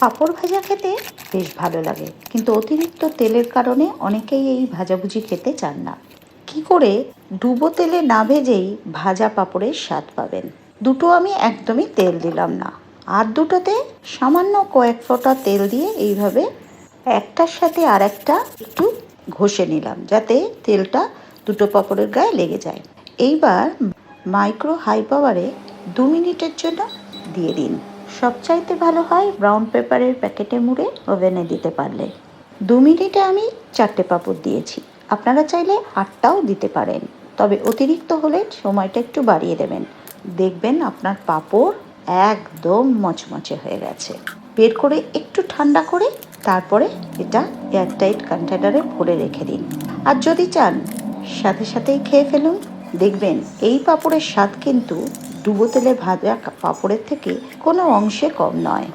পাঁপড় ভাজা খেতে বেশ ভালো লাগে, কিন্তু অতিরিক্ত তেলের কারণে অনেকেই এই ভাজাভুজি খেতে চান না। কি করে ডুবো তেলে না ভেজেই ভাজা পাঁপড়ের স্বাদ পাবেন? দুটো আমি একদমই তেল দিলাম না। আর দুটোতে সামান্য কয়েক ফোঁটা তেল দিয়ে এইভাবে একটার সাথে আর একটা একটু ঘষে নিলাম, যাতে তেলটা দুটো পাঁপড়ের গায়ে লেগে যায়। এইবার মাইক্রো হাই পাওয়ারে দু মিনিটের জন্য দিয়ে দিন। সবচাইতে ভালো হয় ব্রাউন পেপারের প্যাকেটে মুড়ে ওভেনে দিতে পারলে। দু মিনিটে আমি চারটে পাঁপড় দিয়েছি। আপনারা চাইলে আটটাও দিতে পারেন। তবে অতিরিক্ত হলে সময়টা একটু বাড়িয়ে দেবেন। দেখবেন আপনার পাঁপড় একদম মচমচে হয়ে গেছে। বের করে একটু ঠান্ডা করে তারপরে এটা এয়ারটাইট কন্টেনারে ভরে রেখে দিন। আর যদি চান, সাথে সাথেই খেয়ে ফেলুন। দেখবেন এই পাঁপড়ের স্বাদ কিন্তু ডুবো তেলে ভাজা পাঁপড়ের থেকে কোনো অংশে কম নয়।